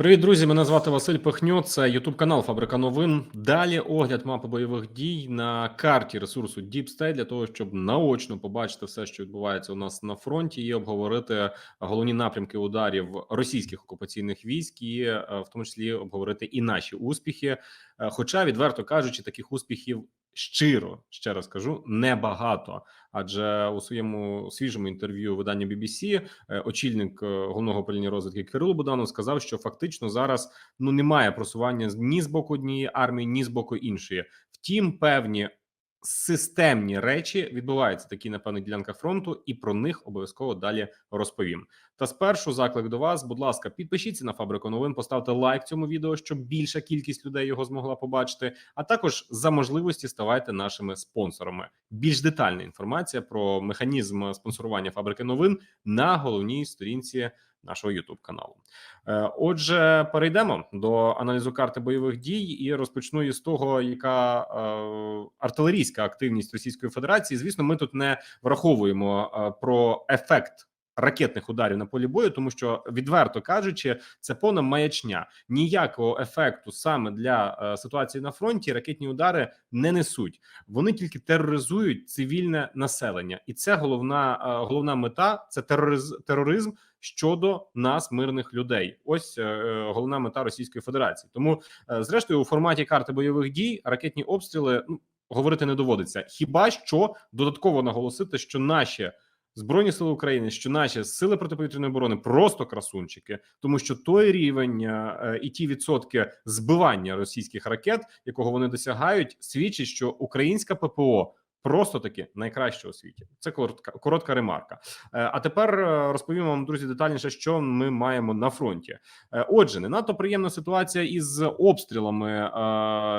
Привіт, друзі! Мене звати Василь Пихньо. Це Ютуб канал Фабрика новин. Далі огляд мапи бойових дій на карті ресурсу Deep State для того, щоб наочно побачити все, що відбувається у нас на фронті, і обговорити головні напрямки ударів російських окупаційних військ, і е, в тому числі обговорити і наші успіхи. Е, Хоча, відверто кажучи, таких успіхів щиро ще раз кажу небагато. Адже у своєму свіжому інтерв'ю видання BBC е, очільник е, головного управління розвідки Кирило Буданов сказав, що фактично зараз ну немає просування ні з боку однієї армії, ні з боку іншої. Втім, певні системні речі відбуваються такі на певних ділянках фронту, і про них обов'язково далі розповім. Та спершу заклик до вас, будь ласка, підпишіться на фабрику новин, поставте лайк цьому відео, щоб більша кількість людей його змогла побачити. А також за можливості ставайте нашими спонсорами. Більш детальна інформація про механізм спонсорування фабрики новин на головній сторінці нашого youtube каналу. Е, Отже, перейдемо до аналізу карти бойових дій і розпочну із того, яка е, артилерійська активність Російської Федерації. Звісно, ми тут не враховуємо е, про ефект. Ракетних ударів на полі бою, тому що відверто кажучи, це повна маячня. Ніякого ефекту саме для е, ситуації на фронті ракетні удари не несуть. Вони тільки тероризують цивільне населення, і це головна е, головна мета це тероризм, тероризм щодо нас, мирних людей. Ось е, е, головна мета Російської Федерації. Тому, е, зрештою, у форматі карти бойових дій ракетні обстріли ну говорити не доводиться. Хіба що додатково наголосити, що наші збройні сили України, що наші сили протиповітряної оборони просто красунчики, тому що той рівень і ті відсотки збивання російських ракет, якого вони досягають, свідчить, що українська ППО. Просто таки найкраще у світі. Це коротка коротка ремарка. Е, А тепер е, розповім вам, друзі, детальніше, що ми маємо на фронті. Е, Отже, не надто приємна ситуація із обстрілами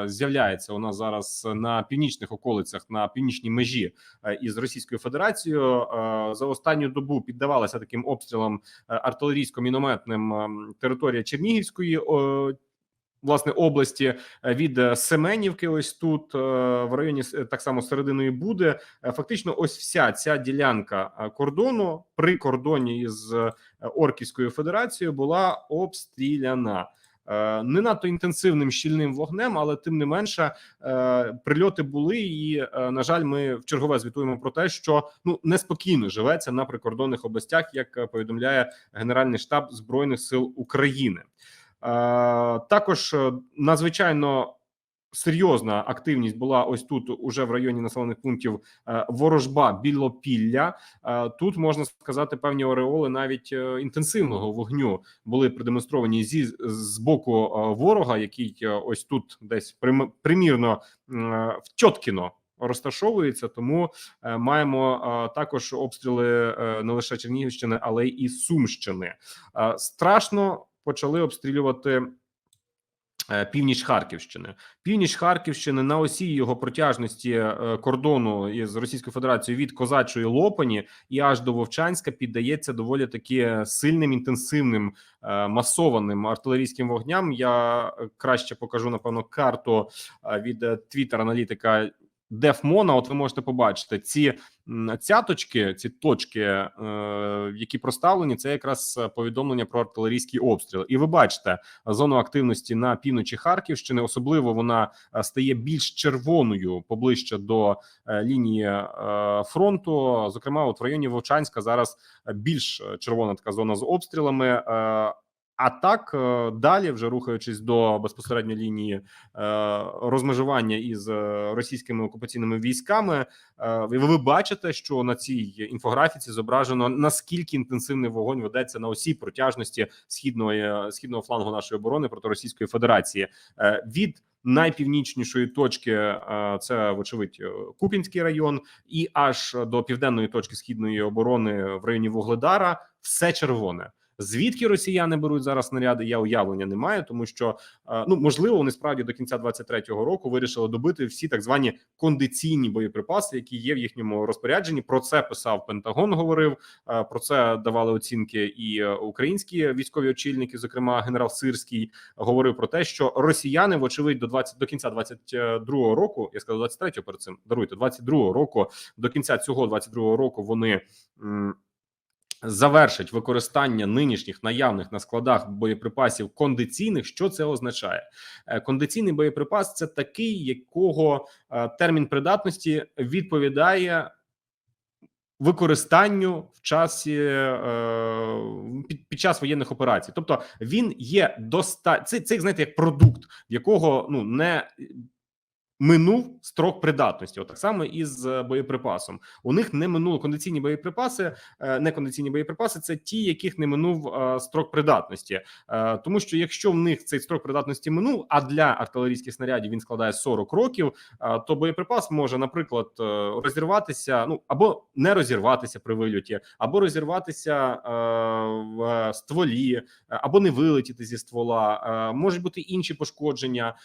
з'являється у нас зараз на північних околицях на північній межі із Російською Федерацією. За останню добу піддавалася таким обстрілам артилерійсько-мінометним ем, територія Чернігівської. Власне, області е, від е, Семенівки, ось тут е, в районі так само серединою буде. Фактично, ось вся ця ділянка кордону при кордоні е, Орківською Федерацією була обстріляна. Не надто інтенсивним щільним вогнем, але тим не менше прильоти були. І на жаль, ми в чергове звітуємо про те, що ну неспокійно живеться на прикордонних областях, як повідомляє Генеральний штаб збройних сил України. Е, Також е, надзвичайно серйозна активність була ось тут, уже в районі населених пунктів е, Ворожба, Білопілля. Тут можна сказати певні ореоли навіть інтенсивного вогню були продемонстровані зі з боку ворога, який ось тут десь примірно в Тьоткіно розташовується. Тому маємо також обстріли не лише Чернігівщини, але й Сумщини. Страшно почали обстрілювати. е, Північ Харківщини, північ Харківщини на осі його протяжності е, кордону із Російською Федерацією від козачої Лопані і аж до Вовчанська піддається доволі таки сильним, інтенсивним, е, масованим артилерійським вогням. Я е, краще покажу напевно карту е, від твіттер аналітика Дефмона. От ви можете побачити ці цяточки, ці точки, е, які проставлені, це якраз повідомлення про артилерійський обстріл. І ви бачите зону активності на півночі Харківщини. Особливо вона е, стає більш червоною поближче до е, лінії фронту. Зокрема, от в районі Вовчанська зараз більш червона така зона з обстрілами. А так е, далі, вже рухаючись до безпосередньо лінії е, розмежування із е, російськими окупаційними військами, ви бачите, що на цій інфографіці зображено наскільки інтенсивний вогонь ведеться на осі протяжності східної східного флангу нашої оборони проти Російської Федерації від найпівнічнішої точки це вочевидь Купінський район, і аж до південної точки східної оборони в районі Вугледара все червоне. Звідки росіяни беруть зараз снаряди? Я уявлення не маю, тому що е, ну можливо вони справді до кінця 23-го року вирішили добити всі так звані кондиційні боєприпаси, які є в їхньому розпорядженні. Про це писав Пентагон. Говорив е, про це давали оцінки і е, українські військові очільники, зокрема генерал Сирський, говорив про те, що росіяни, вочевидь, до 20, до кінця 22-го року, я сказав 23-го перед цим, даруйте 22-го року, до кінця цього 22-го року вони. Завершить використання нинішніх наявних на складах боєприпасів кондиційних. Що це означає? Е, Кондиційний боєприпас це такий, якого е, термін придатності відповідає. Використанню в часі е, під, час воєнних операцій, тобто він є доста... це, це знаєте, як продукт, в якого ну не минув строк придатності. От так само і з е, боєприпасом. У них не минуло кондиційні боєприпаси, е, не кондиційні боєприпаси. Це ті, яких не минув е, строк придатності. Тому що якщо в них цей строк придатності минув, а для артилерійських снарядів він складає 40 років, то боєприпас може, наприклад, розірватися, ну або не розірватися при вильоті, або розірватися в стволі, або не вилетіти зі ствола. Можуть бути інші пошкодження,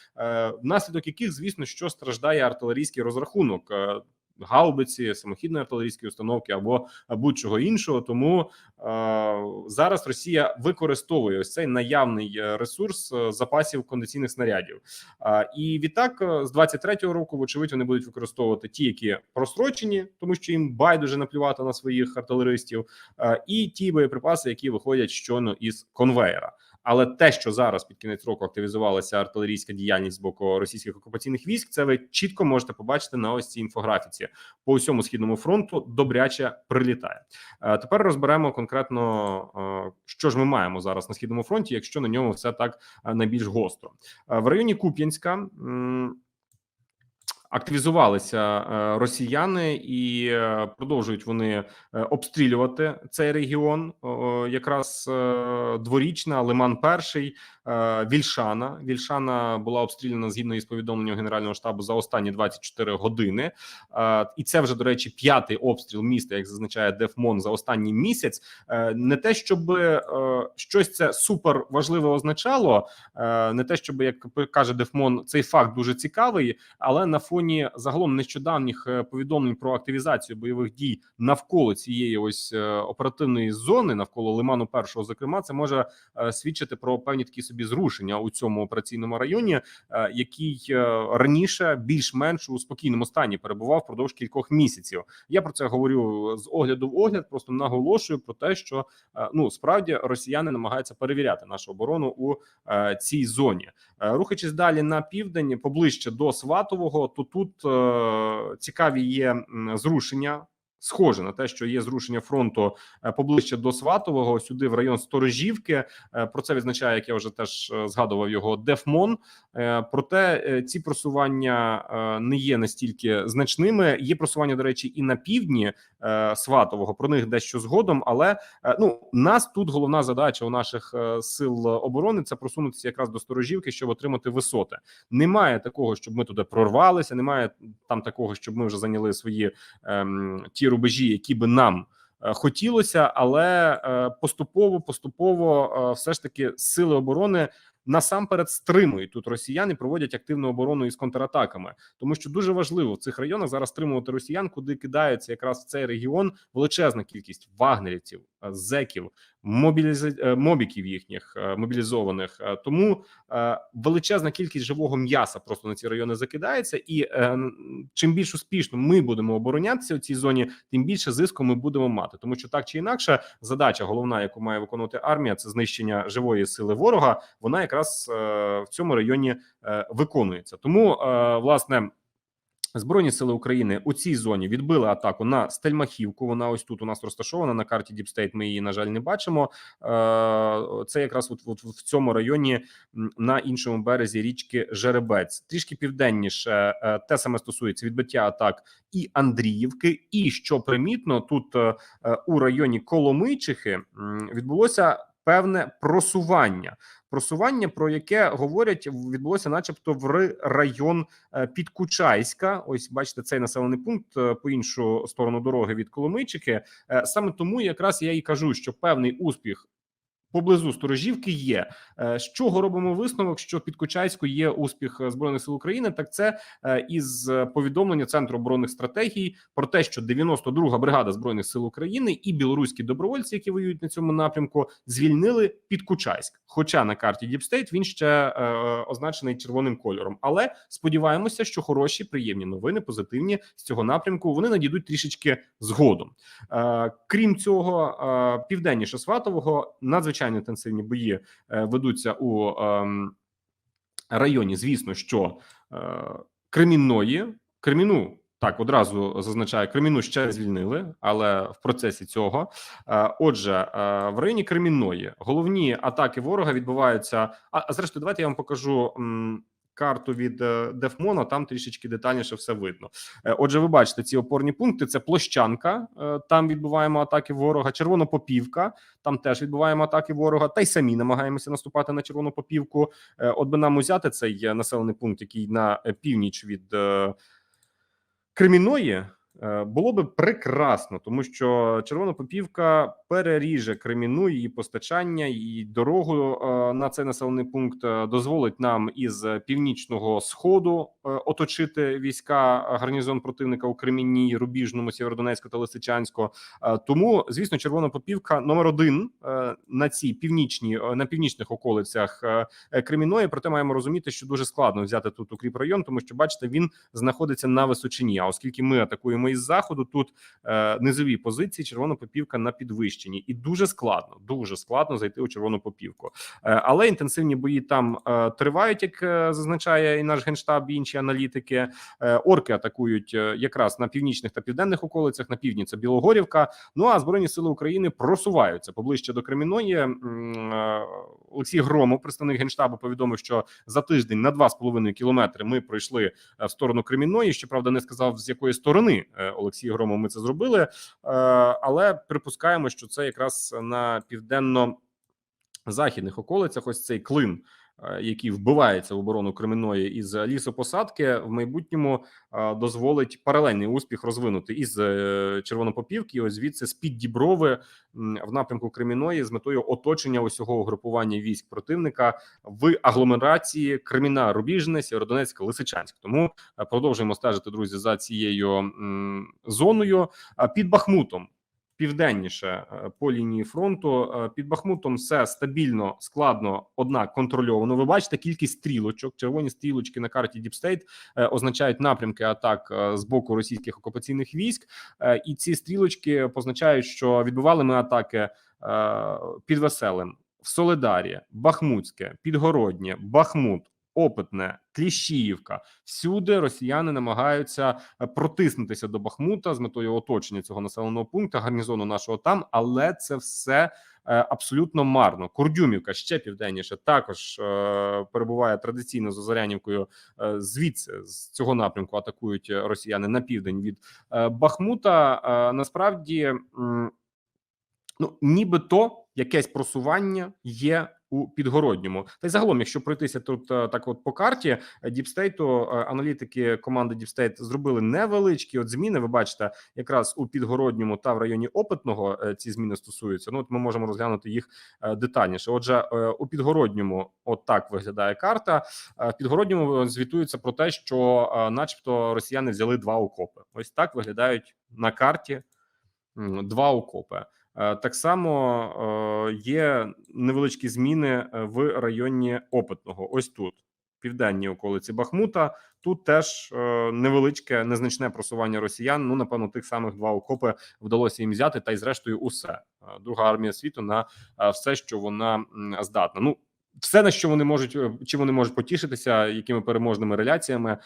внаслідок яких, звісно, що страждає артилерійський розрахунок. е, Гаубиці, самохідної артилерійської установки або будь-чого іншого, тому е, зараз Росія використовує ось цей наявний е, ресурс е, запасів кондиційних снарядів. Е, і відтак, з 23-го року, вочевидь, вони будуть використовувати ті, які прострочені, тому що їм байдуже наплювати на своїх артилеристів, е, і ті боєприпаси, які виходять щойно із конвеєра. Але те, що зараз під кінець року активізувалася артилерійська діяльність з боку російських окупаційних військ, це ви чітко можете побачити на ось цій інфографіці по всьому східному фронту. Добряче прилітає. Е, Тепер розберемо конкретно, е, що ж ми маємо зараз на східному фронті, якщо на ньому все так е, найбільш гостро в районі Куп'янська. Активізувалися е, росіяни і е, продовжують вони е, обстрілювати цей регіон. Якраз дворічна Лиман Перший, Вільшана. Вільшана була обстріляна згідно із повідомленням Генерального штабу за останні 24 години. І це вже до речі п'ятий обстріл міста, як зазначає Дефмон за останній місяць. Не те, щоб щось це супер важливе означало, не те, щоб як каже Дефмон, цей факт дуже цікавий, але на фоні загалом нещодавніх е, повідомлень про активізацію бойових дій навколо цієї ось е, оперативної зони, навколо лиману першого, зокрема, це може е, свідчити про певні такі собі зрушення у цьому операційному районі, який раніше більш-менш у спокійному стані перебував впродовж кількох місяців. Я про це говорю з огляду в огляд. Просто наголошую про те, що ну справді росіяни намагаються перевіряти нашу оборону у цій зоні. Рухаючись далі на південь, поближче до Сватового, то тут е, цікаві є зрушення. Схоже на те, що є зрушення фронту е, поближче до Сватового, сюди в район Сторожівки. Е, Про це відзначає, як я вже теж е, згадував його Дефмон. Проте ці просування не є настільки значними. Є просування, до речі, і на півдні Сватового. Про них дещо згодом. Але ну нас тут головна задача у наших сил оборони це просунутися якраз до Сторожівки, щоб отримати висоти. Немає такого, щоб ми туди прорвалися. Немає там такого, щоб ми вже зайняли свої ем, рубежі, які би нам. е, Хотілося, але е, поступово, поступово, е, все ж таки, сили оборони насамперед стримують тут росіяни, проводять активну оборону із контратаками, тому що дуже важливо в цих районах зараз стримувати росіян, куди кидається якраз в цей регіон величезна кількість вагнерівців, зеків, мобіліза... е, мобіків їхніх е, мобілізованих. Е, Тому величезна кількість живого м'яса просто на ці райони закидається, і чим більш успішно ми будемо оборонятися у цій зоні, тим більше зиску ми будемо мати. Тому що так чи інакше, задача головна, яку має виконувати армія, це знищення живої сили ворога. Вона якраз в цьому районі виконується. Тому власне. Збройні сили України у цій зоні відбили атаку на Стельмахівку. Вона ось тут у нас розташована на карті Діпстейт. Ми її на жаль не бачимо. Е, Це якраз от, от в цьому районі на іншому березі річки Жеребець. Трішки південніше е, те саме стосується відбиття атак і Андріївки. І що примітно, тут е, у районі Коломийчихи відбулося певне просування. Просування, про яке говорять, відбулося, начебто, в район е, Підкучайська. Ось бачите, цей населений пункт е, по іншу сторону дороги від Коломийчики. Е, Саме тому якраз я і кажу, що певний успіх. Поблизу сторожівки є. Е, З чого робимо висновок, що під Кочайську є успіх е, збройних сил України? Так це е, із повідомлення центру оборонних стратегій про те, що 92-га бригада збройних сил України і білоруські добровольці, які воюють на цьому напрямку, звільнили під Кучайськ. Хоча на карті Діпстейт він ще означений червоним кольором. Але сподіваємося, що хороші, приємні новини, позитивні з цього напрямку вони надійдуть трішечки згодом. Крім цього, південніше Сватового надзвичайно інтенсивні бої е, ведуться у ем, районі. Звісно, що Кримінної Кремінної Креміну. Так, одразу зазначаю, Креміну ще звільнили, але в процесі цього. Е, Отже, е, в районі Кремінної головні атаки ворога відбуваються. А зрештою, давайте я вам покажу карту від е, Дефмона. Там трішечки детальніше все видно. Е, Отже, ви бачите ці опорні пункти: це площанка. е, Там відбуваємо атаки ворога, червонопопівка. Там теж відбуваємо атаки ворога. Та й самі намагаємося наступати на червонопопівку. попівку. От би нам узяти цей е, населений пункт, який на е, північ від е, Креміної. Е, Було би прекрасно, тому що червона попівка переріже Креміну її постачання і дорогу е, на цей населений пункт е, дозволить нам із північного сходу оточити війська гарнізон противника у Кремінні, Рубіжному, Сєвєродонецьку та Лисичанську. Тому, звісно, червона попівка номер один на цій північній на північних околицях Креміної. Проте маємо розуміти, що дуже складно взяти тут укріп район, тому що бачите, він знаходиться на височині. А оскільки ми атакуємо із заходу, тут е, низові позиції, червона попівка на підвищенні, і дуже складно, дуже складно зайти у червону попівку. Е, але інтенсивні бої там е, тривають, як е, зазначає і наш генштаб, і інші аналітики. Е, орки атакують е, якраз на північних та південних околицях. На півдні це Білогорівка. Ну а збройні сили України просуваються поближче до Креміної. Е, Олексій Громов, представник генштабу, повідомив, що за тиждень на 2,5 кілометри ми пройшли е, в сторону Кремінної. Щоправда, не сказав з якої сторони Олексій Громов ми це зробили, е, але припускаємо, що це якраз на південно західних околицях. Ось цей клин. Е, Який вбивається в оборону Кременної із лісопосадки, в майбутньому е, дозволить паралельний успіх розвинути із е, Червонопопівки, ось звідси з під Діброви в напрямку Креміної з метою оточення усього угрупування військ противника в агломерації Креміна, Рубіжне, Сєвєродонецька, Лисичанськ. Тому е, продовжуємо стежити друзі за цією зоною під Бахмутом. Південніше е, по лінії фронту Е, під Бахмутом все стабільно, складно, однак контрольовано. Ви бачите кількість стрілочок. Червоні стрілочки на карті Діпстейт означають напрямки атак е, з боку російських окупаційних військ, і ці стрілочки позначають, що відбували ми атаки під Веселим, в Солидарі, Бахмутське, Підгороднє, Бахмут. Опитне, Кліщіївка. Всюди росіяни намагаються е, протиснутися до Бахмута з метою оточення цього населеного пункту, гарнізону нашого там, але це все е, абсолютно марно. Курдюмівка ще південніше також е, перебуває традиційно з Озарянівкою. Е, звідси з цього напрямку атакують росіяни на південь від е, Бахмута. Е, насправді, м, ну нібито якесь просування є. У підгородньому, та й загалом, якщо пройтися тут е, так, от по карті Діпстейту, аналітики команди Діпстейт зробили невеличкі от зміни. Ви бачите, якраз у підгородньому та в районі опитного е, ці зміни стосуються. Ну от ми можемо розглянути їх е, детальніше. Отже, е, у підгородньому, от так виглядає карта. Е, В підгородньому звітується про те, що, е, начебто, росіяни взяли два окопи. Ось так виглядають на карті два окопи. Е, Так само е, є невеличкі зміни е, в районі опитного. Ось тут південні околиці Бахмута. Тут теж невеличке незначне просування росіян. Ну напевно, тих самих два окопи вдалося їм взяти, та й зрештою, усе друга армія світу на все, що вона здатна. Ну все на що вони можуть чи вони можуть потішитися, якими переможними реляціями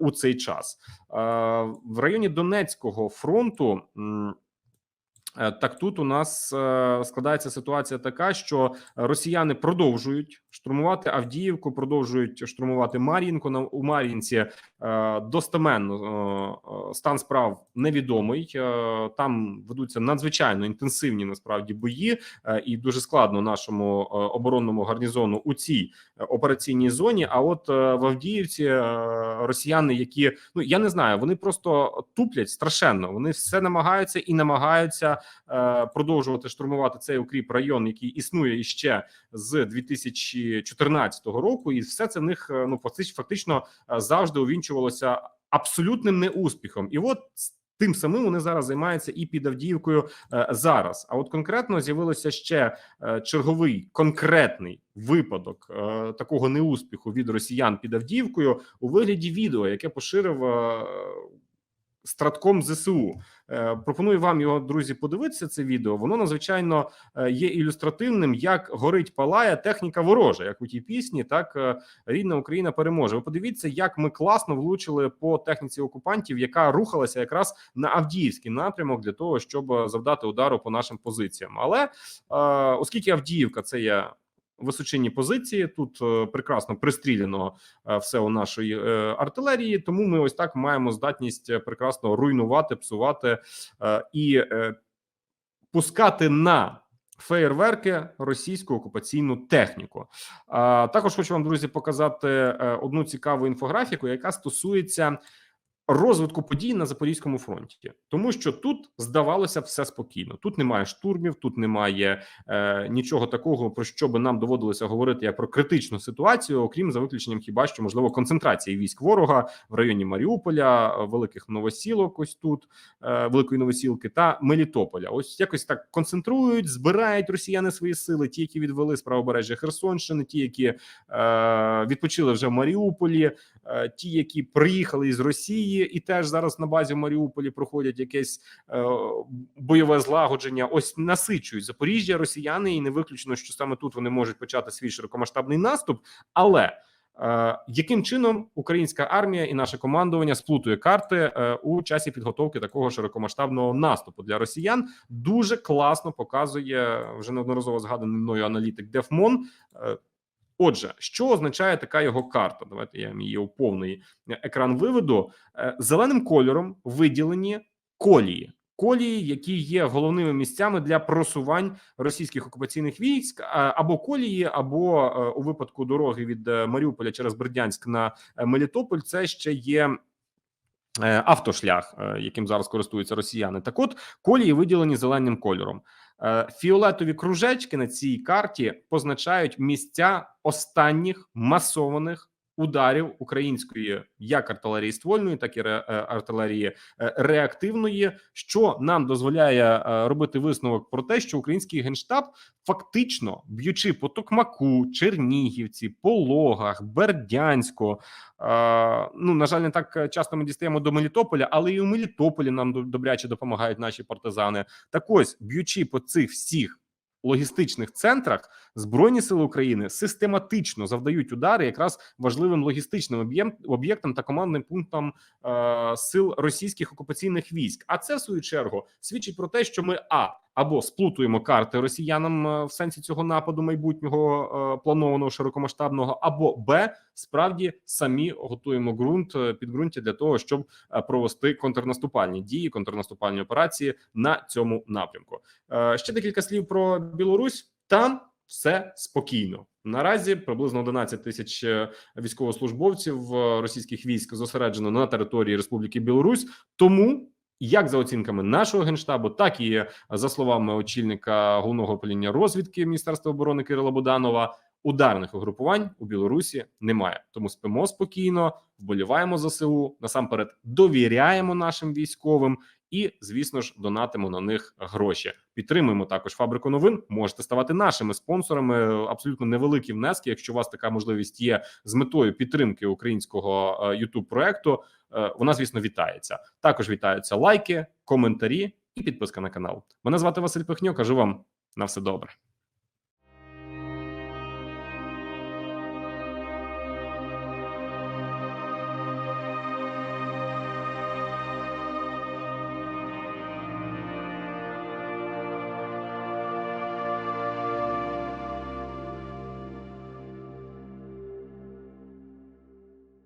у цей час в районі Донецького фронту. Е, Так, тут у нас е, складається ситуація така, що росіяни продовжують штурмувати Авдіївку, продовжують штурмувати Мар'їнку. На у Мар'їнці е, достеменно е, е, стан справ невідомий. Там ведуться надзвичайно інтенсивні насправді бої, і дуже складно нашому оборонному гарнізону у цій операційній зоні. А от в Авдіївці росіяни, які ну я не знаю, вони просто туплять страшенно. Вони все намагаються і намагаються продовжувати штурмувати цей укріп район, який існує іще з 2014 року, і все це в них е, ну фактично е, завжди увінчувалося абсолютним неуспіхом. І от тим самим вони зараз займаються і під Авдіївкою е, зараз. А от конкретно з'явилося ще черговий конкретний випадок такого неуспіху від росіян під Авдіївкою у вигляді відео, яке поширив. Стратком ЗСУ Е, пропоную вам його, друзі, подивитися. Це відео. Воно надзвичайно е, є ілюстративним, як горить палає техніка ворожа, як у тій пісні, так е, рідна Україна переможе. Ви подивіться, як ми класно влучили по техніці окупантів, яка рухалася якраз на Авдіївський напрямок для того, щоб завдати удару по нашим позиціям. Але оскільки Авдіївка це є височинні позиції. Тут е, прекрасно пристріляно е, все у нашої е, артилерії. Тому ми ось так маємо здатність прекрасно руйнувати, псувати і пускати на. Феєрверки російську окупаційну техніку. А також хочу вам друзі показати одну цікаву інфографіку, яка стосується розвитку подій на Запорізькому фронті, тому що тут здавалося все спокійно. Тут немає штурмів, тут немає е, нічого такого, про що би нам доводилося говорити як про критичну ситуацію, окрім за виключенням, хіба що можливо концентрації військ ворога в районі Маріуполя, великих новосілок, ось тут е, великої новосілки та Мелітополя. Ось якось так концентрують, збирають росіяни свої сили, ті, які відвели з правобережжя Херсонщини, ті, які е, відпочили вже в Маріуполі, е, ті, які приїхали із Росії, і теж зараз на базі в Маріуполі проходять якесь е, бойове злагодження. Ось насичують Запоріжжя росіяни, і не виключено, що саме тут вони можуть почати свій широкомасштабний наступ. Але е, яким чином українська армія і наше командування сплутує карти е, у часі підготовки такого широкомасштабного наступу для росіян? Дуже класно показує вже неодноразово згаданий мною аналітик Дефмон. Е, Отже, що означає така його карта? Давайте я її у повний екран виведу. Е, Зеленим кольором виділені колії. Колії, які є головними місцями для просувань російських окупаційних військ, або колії, або е, у випадку дороги від е, Маріуполя через Бердянськ на Мелітополь, це ще є. Автошлях, яким зараз користуються росіяни, так от колії виділені зеленим кольором. Е, Фіолетові кружечки на цій карті позначають місця останніх масованих ударів української як артилерії ствольної, так і е, артилерії е, реактивної, що нам дозволяє е, робити висновок про те, що український генштаб фактично б'ючи по Токмаку, Чернігівці, Пологах, Бердянську. Ну на жаль, не так часто ми дістаємо до Мелітополя, але і у Мелітополі нам добряче допомагають наші партизани. Так ось, б'ючи по цих всіх логістичних центрах, збройні сили України систематично завдають удари якраз важливим логістичним об'єктам та командним пунктам е, сил російських окупаційних військ. А це в свою чергу свідчить про те, що ми а або сплутуємо карти росіянам е, в сенсі цього нападу майбутнього е, планованого широкомасштабного, або б справді самі готуємо ґрунт е, підґрунтя для того, щоб провести контрнаступальні дії, контрнаступальні операції на цьому напрямку. Ще декілька слів про Білорусь. Там все спокійно. Наразі приблизно 11 тисяч військовослужбовців російських військ зосереджено на території Республіки Білорусь. Тому як за оцінками нашого генштабу, так і за словами очільника головного управління розвідки Міністерства оборони Кирила Буданова, ударних угрупувань у Білорусі немає. Тому спимо спокійно, вболіваємо за СУ, насамперед довіряємо нашим військовим і, звісно ж, донатимо на них гроші. Підтримуємо також фабрику новин. Можете ставати нашими спонсорами. Абсолютно невеликі внески. Якщо у вас така можливість є з метою підтримки українського youtube проекту, е, вона звісно вітається. Також вітаються лайки, коментарі і підписка на канал. Мене звати Василь Пихньо. Кажу вам на все добре.